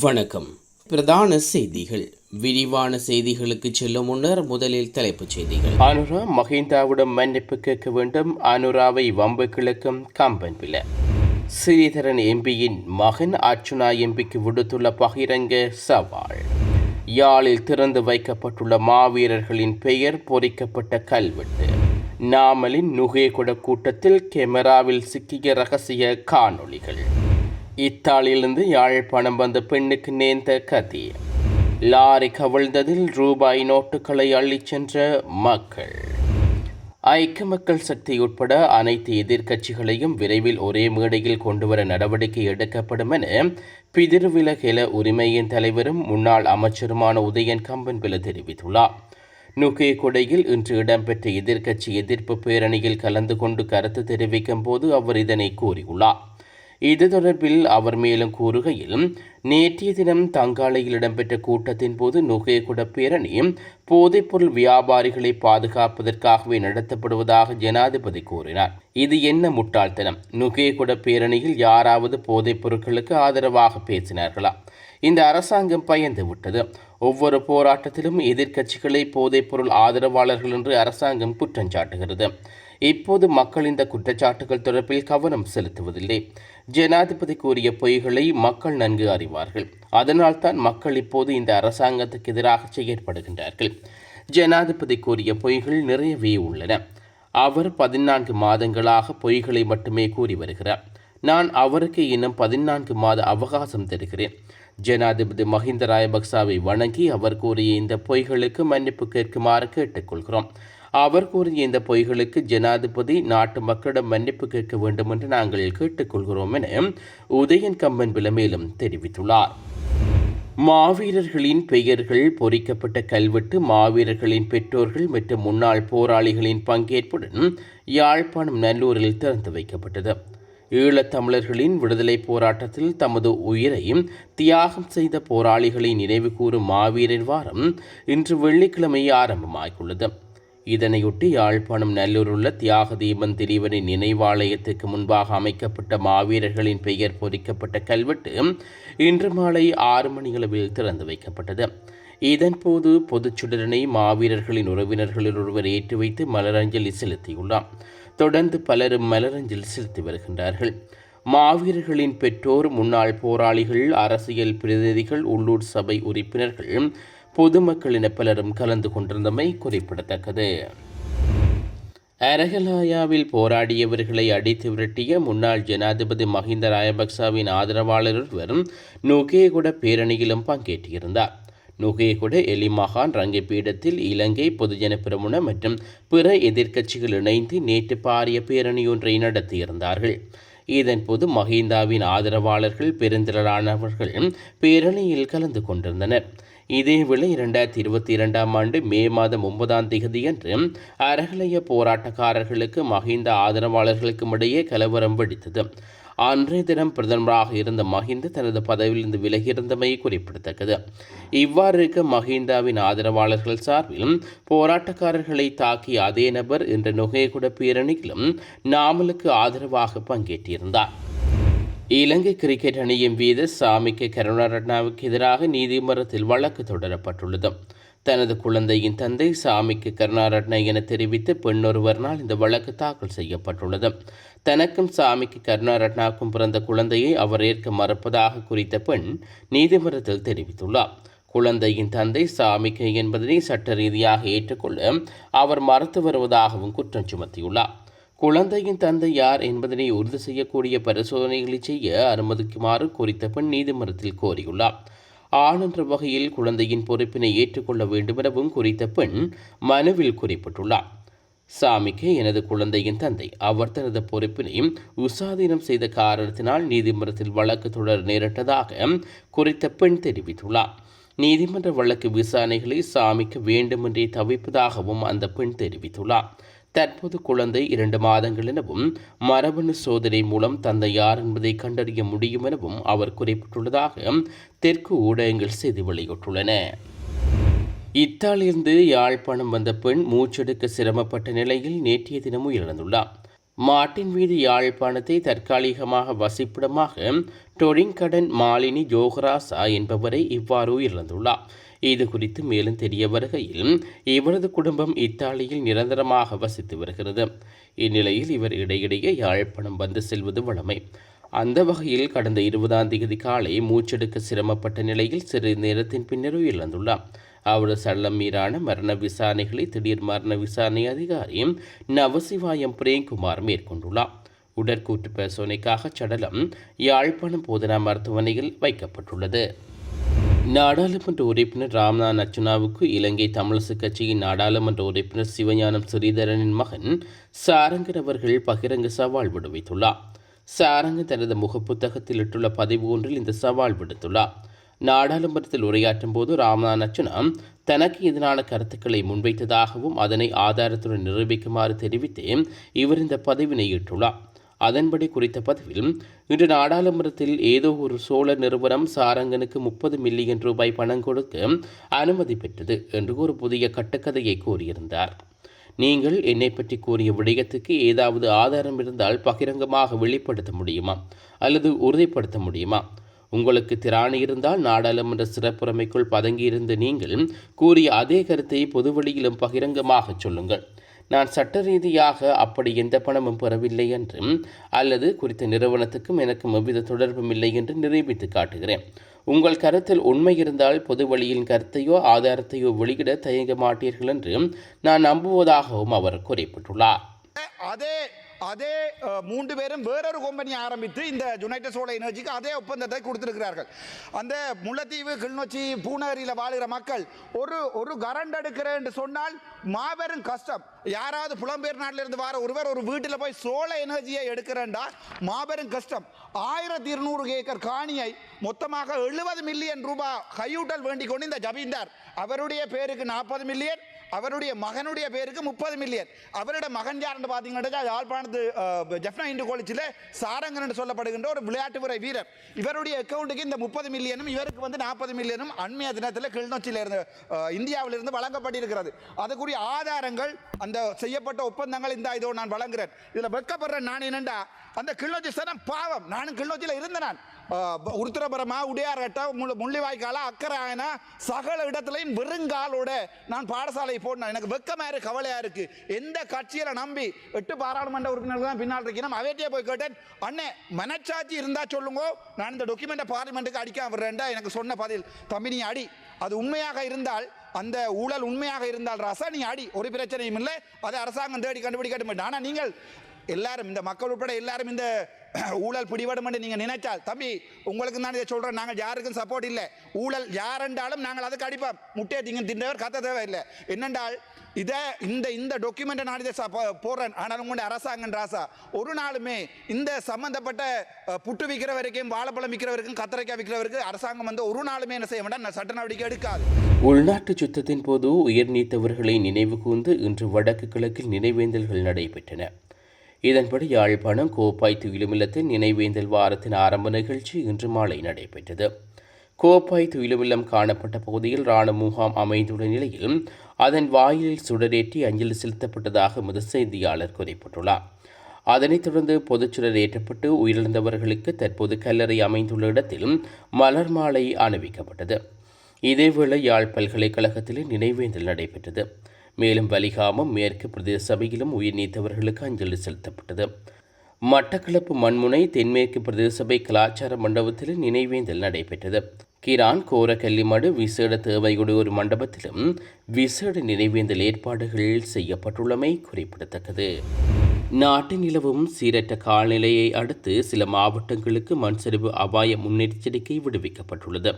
வணக்கம். பிரதான செய்திகள். விரிவான செய்திகளுக்கு செல்லும் முன்னர் முதலில் தலைப்புச் செய்திகள். அனுரா மஹிந்தாவிடம் மன்னிப்பு கேட்க வேண்டும். அனுராவை வம்பு கிழக்கும் கம்பன் வில ஸ்ரீதரன் எம்பியின் மகன் அர்ச்சுனா எம்பிக்கு விடுத்துள்ள பகிரங்க சவால். யாழில் திறந்து வைக்கப்பட்டுள்ள மாவீரர்களின் பெயர் பொறிக்கப்பட்ட கல்வெட்டு. நாமலின் நுகையகுட கூட்டத்தில் கெமராவில் சிக்கிய ரகசிய காணொளிகள். இத்தாலியிலிருந்து யாழ்ப்பாணம் வந்த பெண்ணுக்கு நேர்ந்த கதி. லாரி கவிழ்ந்ததில் ரூபாய் நோட்டுகளை அள்ளிச் சென்ற மக்கள். ஐக்கிய மக்கள் சக்தி உட்பட அனைத்து எதிர்க்கட்சிகளையும் விரைவில் ஒரே மேடையில் கொண்டுவர நடவடிக்கை எடுக்கப்படும் என பிதிர்விலகெல உரிமையின் தலைவரும் முன்னாள் அமைச்சருமான உதயன் கம்பன்பில தெரிவித்துள்ளார். நுகே கொடையில் இன்று இடம்பெற்ற எதிர்க்கட்சி எதிர்ப்பு பேரணியில் கலந்து கொண்டு கருத்து தெரிவிக்கும் போது அவர் இதனை கூறியுள்ளார். இது தொடர்பில் அவர் மேலும் கூறுகையில் நேற்றைய தினம் தங்காலையில் இடம்பெற்ற கூட்டத்தின் போது நுகையகுட பேரணி போதைப்பொருள் வியாபாரிகளை பாதுகாப்பதற்காகவே நடத்தப்படுவதாக ஜனாதிபதி கூறினார். இது என்ன முட்டாள்தனம்? நுகையகுட பேரணியில் யாராவது போதைப் பொருட்களுக்கு ஆதரவாக பேசினார்களா? இந்த அரசாங்கம் பயந்து விட்டது. ஒவ்வொரு போராட்டத்திலும் எதிர்க்கட்சிகளை போதைப்பொருள் ஆதரவாளர்கள் என்று அரசாங்கம் குற்றம் சாட்டுகிறது. இப்போது மக்கள் இந்த குற்றச்சாட்டுகள் தொடர்பில் கவனம் செலுத்துவதில்லை. ஜனாதிபதி கூறிய பொய்களை மக்கள் நன்கு அறிவார்கள். அதனால்தான் மக்கள் இப்போது இந்த அரசாங்கத்துக்கு எதிராக செயற்படுகின்றார்கள். ஜனாதிபதி கூறிய பொய்கள் நிறையவே உள்ளன. அவர் பதினான்கு மாதங்களாக பொய்களை மட்டுமே கூறி வருகிறார். நான் அவருக்கு இன்னும் பதினான்கு மாத அவகாசம் தருகிறேன். ஜனாதிபதி மஹிந்த ராயபக்சாவை வணங்கி அவர் கூறிய இந்த பொய்களுக்கு மன்னிப்பு கேட்குமாறு கேட்டுக்கொள்கிறோம். அவர் கூறிய இந்த பொய்களுக்கு ஜனாதிபதி நாட்டு மக்களிடம் மன்னிப்பு கேட்க வேண்டும் என்று நாங்கள் கேட்டுக்கொள்கிறோம் என உதயன் கம்பன் வில மேலும் தெரிவித்துள்ளார். மாவீரர்களின் பெயர்கள் பொறிக்கப்பட்ட கல்வெட்டு மாவீரர்களின் பெற்றோர்கள் மற்றும் முன்னாள் போராளிகளின் பங்கேற்புடன் யாழ்ப்பாணம் நல்லூரில் திறந்து வைக்கப்பட்டது. ஈழத்தமிழர்களின் விடுதலை போராட்டத்தில் தமது உயிரையும் தியாகம் செய்த போராளிகளை நினைவு கூறும் மாவீரர் வாரம் இன்று வெள்ளிக்கிழமை ஆரம்பமாகியுள்ளது. இதனையொட்டி யாழ்ப்பாணம் நல்லூருள்ள தியாக தீபன் திரிவனின் நினைவாலயத்துக்கு முன்பாக அமைக்கப்பட்ட மாவீரர்களின் பெயர் பொறிக்கப்பட்ட கல்வெட்டு இன்று மாலை ஆறு மணியளவில் திறந்து வைக்கப்பட்டது. இதன்போது பொதுச்சுடரனை மாவீரர்களின் உறவினர்களில் ஒருவர் ஏற்றி வைத்து மலரஞ்சலி செலுத்தியுள்ளார். தொடர்ந்து பலரும் மலரஞ்சலி செலுத்தி வருகின்றார்கள். மாவீரர்களின் பெற்றோர் முன்னாள் போராளிகள் அரசியல் பிரதிநிதிகள் உள்ளூர் சபை உறுப்பினர்கள் பொதுமக்களின பலரும் கலந்து கொண்டிருந்தமை குறிப்பிடத்தக்கது. அரகலாயாவில் போராடியவர்களை அடித்து விரட்டிய முன்னாள் ஜனாதிபதி மஹிந்த ராயபக்சாவின் ஆதரவாளர் ஒருவரும் நுகேகுட பேரணியிலும் பங்கேற்றிருந்தார் நுகேகுட எலிமகான் ரங்க பீடத்தில் இலங்கை பொதுஜன பிரமுன மற்றும் பிற எதிர்க்கட்சிகள் இணைந்து நேற்று பாரிய பேரணியொன்றை நடத்தியிருந்தார்கள். இதன்போது மஹிந்தாவின் ஆதரவாளர்கள் பெருந்திரளானவர்கள் பேரணியில் கலந்து கொண்டிருந்தனர். இதேவேளை இரண்டாயிரத்தி இருபத்தி இரண்டாம் ஆண்டு மே மாதம் ஒன்பதாம் தேதியன்று அரகலைய போராட்டக்காரர்களுக்கு மஹிந்த ஆதரவாளர்களுக்கும் இடையே கலவரம் வெடித்தது. அன்றைய தினம் பிரதமராக இருந்த மஹிந்த தனது பதவியிலிருந்து விலகியிருந்தமை குறிப்பிடத்தக்கது. இவ்வாறு இருக்க மஹிந்தாவின் ஆதரவாளர்கள் சார்பில் போராட்டக்காரர்களை தாக்கிய அதே நபர் என்ற நுகையகுட பேரணியிலும் நாமலுக்கு ஆதரவாக பங்கேற்றிருந்தார். இலங்கை கிரிக்கெட் அணியின் வீத சாமிக்கு கருணாரட்னாவுக்கு எதிராக நீதிமன்றத்தில் வழக்கு தொடரப்பட்டுள்ளது. தனது குழந்தையின் தந்தை சாமிக்கு கருணாரட்னா என தெரிவித்து பெண்ணொருவரினால் இந்த வழக்கு தாக்கல் செய்யப்பட்டுள்ளது. தனக்கும் சாமிக்கு கருணாரட்னாவுக்கும் பிறந்த குழந்தையை அவர் ஏற்க மறுப்பதாக குறித்த பெண் நீதிமன்றத்தில் தெரிவித்துள்ளார். குழந்தையின் தந்தை சாமிக்கு என்பதனை சட்ட ரீதியாக ஏற்றுக்கொள்ள அவர் மறுத்து வருவதாகவும் குற்றம் சுமத்தியுள்ளார். குழந்தையின் தந்தை யார் என்பதனை உறுதி செய்யக்கூடிய பரிசோதனைகளை செய்ய அனுமதிக்குமாறு குறித்த பெண் நீதிமன்றத்தில் கோரியுள்ளார். ஆண் என்ற வகையில் குழந்தையின் பொறுப்பினை ஏற்றுக்கொள்ள வேண்டுமெனவும் குறித்த பெண் மனுவில் குறிப்பிட்டுள்ளார். சாமிக்கு எனது குழந்தையின் தந்தை அவர் தனது பொறுப்பினை உசாதீனம் செய்த காரணத்தினால் நீதிமன்றத்தில் வழக்கு தொடர் நேரிட்டதாக குறித்த பெண் தெரிவித்துள்ளார். நீதிமன்ற வழக்கு விசாரணைகளை சாமிக்கு வேண்டுமென்றே தவிப்பதாகவும் அந்த பெண் தெரிவித்துள்ளார். தற்போது குழந்தை இரண்டு மாதங்கள் எனவும் மரபணு சோதனை மூலம் தந்தை யார் என்பதை கண்டறிய முடியும் எனவும் அவர் குறிப்பிட்டுள்ளதாக தெற்கு ஊடகங்கள் செய்தி வெளியிட்டுள்ளன. இத்தாலியிலிருந்து யாழ்ப்பாணம் வந்த பெண் மூச்செடுக்க சிரமப்பட்ட நிலையில் நேற்றைய தினம் உயிரிழந்துள்ளார். மாட்டின் வீதி யாழ்ப்பாணத்தை தற்காலிகமாக வசிப்பிடமாக டொரிங்கடன் மாலினி ஜோகராசா என்பவரை இவ்வாறு உயிரிழந்துள்ளார். இது குறித்து மேலும் தெரிய வருகையில் இவரது குடும்பம் இத்தாலியில் நிரந்தரமாக வசித்து வருகிறது. இந்நிலையில் இவர் இடையிடையே யாழ்ப்பாணம் வந்து செல்வது வழமை. அந்த வகையில் கடந்த இருபதாம் தேதி காலை மூச்செடுக்க சிரமப்பட்ட நிலையில் சிறு நேரத்தின் பின்னர் இழந்துள்ளார் அவரது சடலம் மீதான மரண விசாரணைகளை திடீர் மரண விசாரணை அதிகாரி நவசிவாயம் பிரேம்குமார் மேற்கொண்டுள்ளார். உடற்கூற்று பரிசோதனைக்காக சடலம் யாழ்ப்பாணம் போதனா மருத்துவமனையில் வைக்கப்பட்டுள்ளது. நாடாளுமன்ற உறுப்பினர் ராம்நாத் அர்ச்சுனாவுக்கு இலங்கை தமிழரசு கட்சியின் நாடாளுமன்ற உறுப்பினர் சிவஞானம் ஸ்ரீதரனின் மகன் சாரங்கர் அவர்கள் பகிரங்க சவால் விடுவித்துள்ளார். சாரங்க தனது முகப்புத்தகத்தில் இட்டுள்ள பதிவு ஒன்றில் இந்த சவால் விடுத்துள்ளார். நாடாளுமன்றத்தில் உரையாற்றும் போது ராம்நாத் அர்ச்சுனா தனக்கு எதிரான கருத்துக்களை முன்வைத்ததாகவும் அதனை ஆதாரத்துடன் நிரூபிக்குமாறு தெரிவித்து இவர் இந்த பதிவினை இட்டுள்ளார். அதன்படி குறித்த பதிவில் இன்று நாடாளுமன்றத்தில் ஏதோ ஒரு சோழ நிறுவனம் சாரங்கனுக்கு முப்பது மில்லியன் ரூபாய் பணம் கொடுக்க அனுமதி பெற்றது என்று ஒரு புதிய கட்டுக்கதையை கூறியிருந்தார். நீங்கள் என்னை பற்றி கூறிய விடயத்துக்கு ஏதாவது ஆதாரம் இருந்தால் பகிரங்கமாக வெளிப்படுத்த முடியுமா? அல்லது உறுதிப்படுத்த முடியுமா? உங்களுக்கு திராணி இருந்தால் நாடாளுமன்ற சிறப்புரிமைக்குள் பதங்கியிருந்த நீங்கள் கூறிய அதே கருத்தை பொதுவெளியிலும் பகிரங்கமாக சொல்லுங்கள். நான் சட்ட ரீதியாக அப்படி எந்த பணமும் பெறவில்லை என்றும் அல்லது குறித்த நிறுவனத்துக்கும் எனக்கும் எவ்வித தொடர்பும் இல்லை என்று நிரூபித்து காட்டுகிறேன். உங்கள் கருத்தில் உண்மை இருந்தால் பொது வழியின் கருத்தையோ ஆதாரத்தையோ வெளியிட தயங்க மாட்டீர்கள் என்று நான் நம்புவதாகவும் அவர் குறிப்பிட்டுள்ளார். அதே அதே மூன்று பேரும் வேறொரு கம்பெனி ஆரம்பித்து இந்த யுனைடெட் சோலை எனர்ஜிக்கு அதே ஒப்பந்தத்தை கொடுத்திருக்கிறார்கள். அந்த முல்லைத்தீவு கிளிநொச்சி பூநகரியில் வாழுகிற மக்கள் ஒரு ஒரு கரண்ட் எடுக்கிறேன் என்று சொன்னால் மாபெரும் கஷ்டம். யாராவது புலம்பெயர் நாட்டில் இருந்து வர ஒருவர் ஒரு வீட்டில் போய் சோழ எனர்ஜியை எடுக்கிறேன்டா மாபெரும் கஷ்டம். ஆயிரத்தி இருநூறு ஏக்கர் காணியை மொத்தமாக எழுபது மில்லியன் ரூபாய் கையூட்டல் வேண்டிக் கொண்டு இந்த ஜமீன்தார். அவருடைய பேருக்கு நாற்பது மில்லியன் அவருடைய மகனுடைய பேருக்கு முப்பது மில்லியன். அவருடைய மகன் யாருன்னு பார்த்தீங்கன்னா யாழ்ப்பாணத்து ஜெஃப்னா இந்து காலேஜில் சாரங்கன் என்று சொல்லப்படுகின்ற ஒரு விளையாட்டு முறை வீரர். இவருடைய அக்கௌண்ட்டுக்கு இந்த முப்பது மில்லியனும் இவருக்கு வந்து நாற்பது மில்லியனும் அண்மைய தினத்தில் கிளிநொச்சியில் இருந்து இந்தியாவிலிருந்து வழங்கப்பட்டிருக்கிறது. அதுக்குரிய ஆதாரங்கள் அந்த செய்யப்பட்ட ஒப்பந்தங்கள் இந்த இதோ நான் வழங்குறேன். இதில் வெட்கப்படுறேன் நான் என்னண்டா? அந்த கிள்ளோச்சி சனம் பாவம். நானும் கிள்ளோச்சியில் இருந்தேன் நான் உருத்திரபுரமா உடையார்கட்ட முள்ளு முள்ளிவாய்க்கால அக்கராயனா சகல இடத்துலையும் வெறுங்காலோட நான் பாடசாலை போடணும் எனக்கு வெக்கமாக இருக்கு கவலையாக இருக்கு. எந்த கட்சியில நம்பி எட்டு பாராளுமன்ற உறுப்பினர்கள் தான் பின்னால் இருக்கணும்? அவைட்டே போய் கேட்டேன் அண்ணே மனச்சாட்சி இருந்தால் சொல்லுங்க. நான் இந்த டாக்குமெண்ட்டை பார்லிமெண்ட்டுக்கு அடிக்காம விடுறேன்டா. எனக்கு சொன்ன பதில் தம்பி நீ அடி. அது உண்மையாக இருந்தால் அந்த ஊழல் உண்மையாக இருந்தால் ரசா நீ அடி ஒரு பிரச்சனையும் இல்லை. அதை அரசாங்கம் தேடி கண்டுபிடிக்கட்டும் ஆனால் நீங்கள் எல்லாரும் இந்த மக்கள் உட்பட எல்லாரும் இந்த ஊழல் பிடிபடும் என்று நீங்கள் நினைச்சால் தம்பி உங்களுக்கு தான் இதை சொல்கிறேன் நாங்கள் யாருக்கும் சப்போர்ட் இல்லை. ஊழல் யாரென்றாலும் நாங்கள் அதுக்கு அடிப்போம். முட்டையை திங்க தின்றவர் கத்த தேவையில்லை. என்னென்றால் இதை இந்த இந்த டாக்குமெண்ட்டை நான் இதை சப்போ போடுறேன். ஆனால் உங்களுடைய அரசாங்கம் ராசா ஒரு நாளுமே இந்த சம்மந்தப்பட்ட புட்டு விற்கிற வரைக்கும் வாழைப்பழம் விற்கிறவருக்கும் கத்திரிக்காய் விற்கிறவருக்கும் அரசாங்கம் வந்து ஒரு நாளுமே என்ன செய்ய வேண்டாம். சட்ட நடவடிக்கை எடுக்காது. உள்நாட்டு சுத்தத்தின் போது உயிர் நீத்தவர்களை நினைவு கூர்ந்து இன்று வடக்கு கிழக்கில் நினைவேந்தல்கள் நடைபெற்றன. இதன்படி யாழ்ப்பாணம் கோப்பாய் துயிலுமில்லத்தின் நினைவேந்தல் வாரத்தின் ஆரம்ப நிகழ்ச்சி இன்று மாலை நடைபெற்றது. கோப்பாய் துயிலுமில்லம் காணப்பட்ட பகுதியில் இராணுவ முகாம் அமைந்துள்ள நிலையில் அதன் வாயிலில் சுடரேற்றி அஞ்சலி செலுத்தப்பட்டதாக எமது செய்தியாளர் குறிப்பிட்டுள்ளார். அதனைத் தொடர்ந்து பொதுச்சுடர் ஏற்றப்பட்டு உயிரிழந்தவர்களுக்கு தற்போது கல்லறை அமைந்துள்ள இடத்தில் மலர் மாலை அணிவிக்கப்பட்டது. இதேவேளை யாழ் பல்கலைக்கழகத்தில் நினைவேந்தல் நடைபெற்றது. மேலும் வலிகாமம் மேற்கு பிரதேச சபையிலும் உயிர் நீத்தவர்களுக்கு அஞ்சலி செலுத்தப்பட்டது. மட்டக்களப்பு மண்முனை தென்மேற்கு பிரதேச சபை கலாச்சார மண்டபத்தில் நினைவேந்தல் நடைபெற்றது. கிரான் கோரக்கல்லிமடு விசேட தேவையுடைய மண்டபத்திலும் விசேட நினைவேந்தல் ஏற்பாடுகள் செய்யப்பட்டுள்ளமை குறிப்பிடத்தக்கது. நாட்டில் நிலவும் சீரற்ற காலநிலையை அடுத்து சில மாவட்டங்களுக்கு மண் சரிவு அபாய முன்னெச்சரிக்கை விடுவிக்கப்பட்டுள்ளது.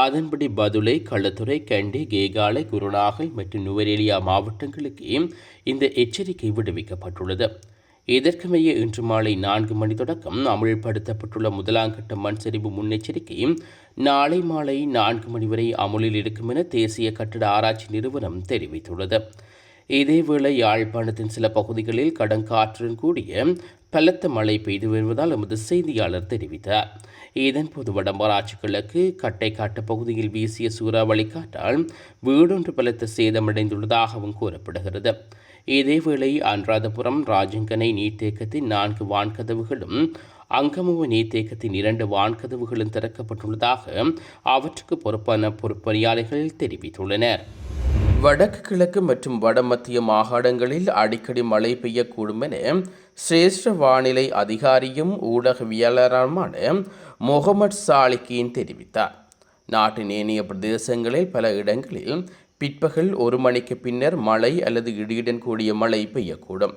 அதன்படி பதுளை கள்ளத்துறை கண்டி கேகாலை குருநாகல் மற்றும் நுவரேலியா மாவட்டங்களுக்கு இந்த எச்சரிக்கை விடுவிக்கப்பட்டுள்ளது. இதற்குமைய இன்று மாலை நான்கு மணி தொடக்கம் அமுல்படுத்தப்பட்டுள்ள முதலாம் கட்ட மண் சரிவு முன்னெச்சரிக்கை நாளை மாலை நான்கு மணி வரை அமுலில் இருக்கும் என தேசிய கட்டட ஆராய்ச்சி நிறுவனம் தெரிவித்துள்ளது. இதேவேளை யாழ்ப்பாணத்தின் சில பகுதிகளில் கடங்காற்றுடன் கூடிய பலத்த மழை பெய்து வருவதால் எமது செய்தியாளர் தெரிவித்தார். இதன்போது வடமராட்சி கிழக்கு கட்டைக்காட்டு பகுதியில் வீசிய சூறாவளி காற்றால் வீடொன்று பலத்த சேதமடைந்துள்ளதாகவும் கூறப்படுகிறது. இதேவேளை அன்றாதபுரம் ராஜங்கனை நீர்த்தேக்கத்தின் நான்கு வான்கதவுகளும் அங்கமுவ நீர்த்தேக்கத்தின் இரண்டு வான்கதவுகளும் திறக்கப்பட்டுள்ளதாக அவற்றுக்கு பொறுப்பான பொறுப்பணியாளர்கள் தெரிவித்துள்ளனர். வடக்கு கிழக்கு மற்றும் வடமத்திய மாகாணங்களில் அடிக்கடி மழை பெய்யக்கூடும் என சிரேஷ்ட வானிலை அதிகாரியும் ஊடகவியலருமான முகமது சாலிகின் தெரிவித்தார். நாட்டின் ஏனைய பிரதேசங்களில் பல இடங்களில் பிற்பகல் ஒரு மணிக்கு பின்னர் மழை அல்லது இடியுடன் கூடிய மழை பெய்யக்கூடும்.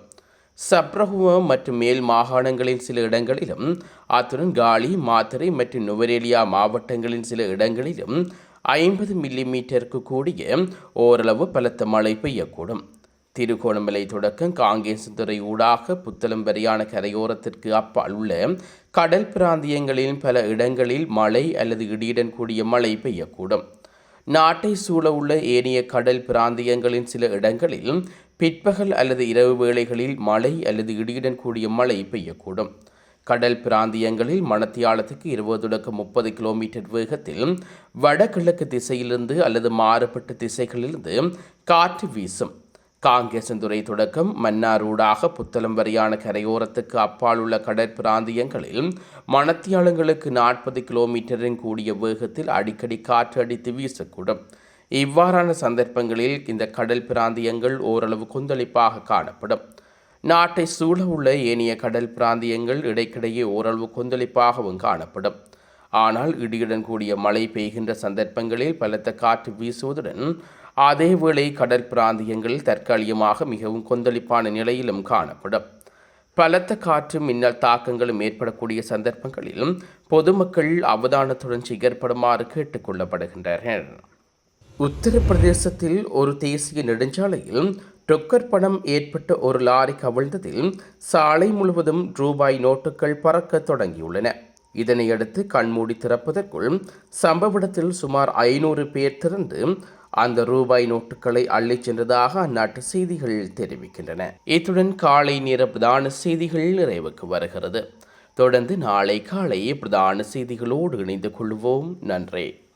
சப்ரஹுவ மற்றும் மேல் மாகாணங்களின் சில இடங்களிலும் அத்துடன் காலி மாத்தரை மற்றும் நுவரேலியா மாவட்டங்களின் சில இடங்களிலும் ஐம்பது மில்லிமீட்டருக்கு கூடிய ஓரளவு பலத்த மழை பெய்யக்கூடும். திருகோணமலை தொடக்கம் காங்கேசந்துறை ஊடாக புத்தளம் வரையான கரையோரத்திற்கு அப்பால் உள்ள கடல் பிராந்தியங்களின் பல இடங்களில் மழை அல்லது இடியுடன் கூடிய மழை பெய்யக்கூடும். நாட்டை சூழ உள்ள ஏனைய கடல் பிராந்தியங்களின் சில இடங்களில் பிற்பகல் அல்லது இரவு வேளைகளில் மழை அல்லது இடியுடன் கூடிய மழை பெய்யக்கூடும். கடல் பிராந்தியங்களில் மணத்தியாலத்துக்கு இருபது தொடக்கம் முப்பது கிலோமீட்டர் வேகத்தில் வடகிழக்கு திசையிலிருந்து அல்லது மாறுபட்ட திசைகளிலிருந்து காற்று வீசும். காங்கேசந்துறை தொடக்கம் மன்னாரூடாக புத்தளம் வரையான கரையோரத்துக்கு அப்பால் உள்ள கடற்பிராந்தியங்களில் மணத்தியாளங்களுக்கு நாற்பது கிலோமீட்டரின் கூடிய வேகத்தில் அடிக்கடி காற்று அடித்து வீசக்கூடும். இவ்வாறான சந்தர்ப்பங்களில் இந்த கடல் பிராந்தியங்கள் ஓரளவு கொந்தளிப்பாக காணப்படும். நாட்டை சூழ உள்ள ஏனைய கடல் பிராந்தியங்கள் இடைக்கிடையே ஓரளவு கொந்தளிப்பாகவும் காணப்படும். ஆனால் இடியுடன் கூடிய மழை பெய்கின்ற சந்தர்ப்பங்களில் பலத்த காற்று வீசுவதுடன் அதேவேளை கடற்பிராந்தியங்கள் தற்காலிகமாக மிகவும் கொந்தளிப்பான நிலையிலும் காணப்படும். பலத்த காற்று மின்னல் தாக்கங்களும் ஏற்படக்கூடிய சந்தர்ப்பங்களிலும் பொதுமக்கள் அவதானத்துடன் செயற்படுமாறு கேட்டுக்கொள்ளப்படுகின்றனர் உத்தரப்பிரதேசத்தில் ஒரு தேசிய நெடுஞ்சாலையில் டொக்கர் பணம் ஏற்பட்ட ஒரு லாரி கவிழ்ந்ததில் சாலை முழுவதும் ரூபாய் நோட்டுகள் பறக்க தொடங்கியுள்ளன. இதனையடுத்து கண்மூடி திறப்பதற்குள் சம்பவ இடத்தில் சுமார் ஐநூறு பேர் திறந்து அந்த ரூபாய் நோட்டுகளை அள்ளிச் சென்றதாக அந்நாட்டு செய்திகள் தெரிவிக்கின்றன. இத்துடன் காலை நேர பிரதான செய்திகள் நிறைவுக்கு வருகிறது. தொடர்ந்து நாளை காலை பிரதான செய்திகளோடு இணைந்து கொள்வோம். நன்றி.